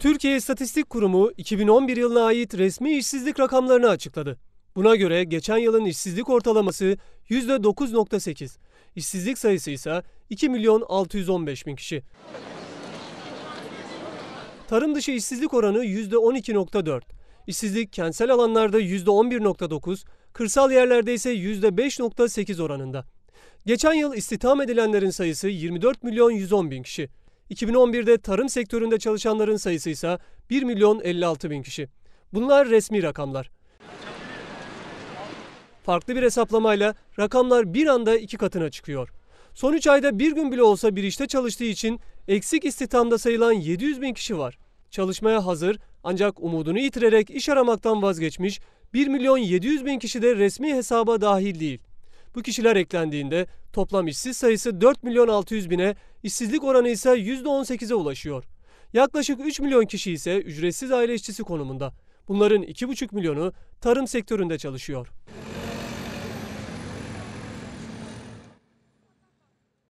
Türkiye İstatistik Kurumu 2011 yılına ait resmi işsizlik rakamlarını açıkladı. Buna göre geçen yılın işsizlik ortalaması %9.8, işsizlik sayısı ise 2 milyon 615 bin kişi. Tarım dışı işsizlik oranı %12.4, işsizlik kentsel alanlarda %11.9, kırsal yerlerde ise %5.8 oranında. Geçen yıl istihdam edilenlerin sayısı 24 milyon 110 bin kişi. 2011'de tarım sektöründe çalışanların sayısı ise 1 milyon 56 bin kişi. Bunlar resmi rakamlar. Farklı bir hesaplamayla rakamlar bir anda iki katına çıkıyor. Son 3 ayda bir gün bile olsa bir işte çalıştığı için eksik istihdamda sayılan 700 bin kişi var. Çalışmaya hazır ancak umudunu yitirerek iş aramaktan vazgeçmiş 1 milyon 700 bin kişi de resmi hesaba dahil değil. Bu kişiler eklendiğinde toplam işsiz sayısı 4 milyon 600 bine, işsizlik oranı ise %18'e ulaşıyor. Yaklaşık 3 milyon kişi ise ücretsiz aile işçisi konumunda. Bunların 2,5 milyonu tarım sektöründe çalışıyor.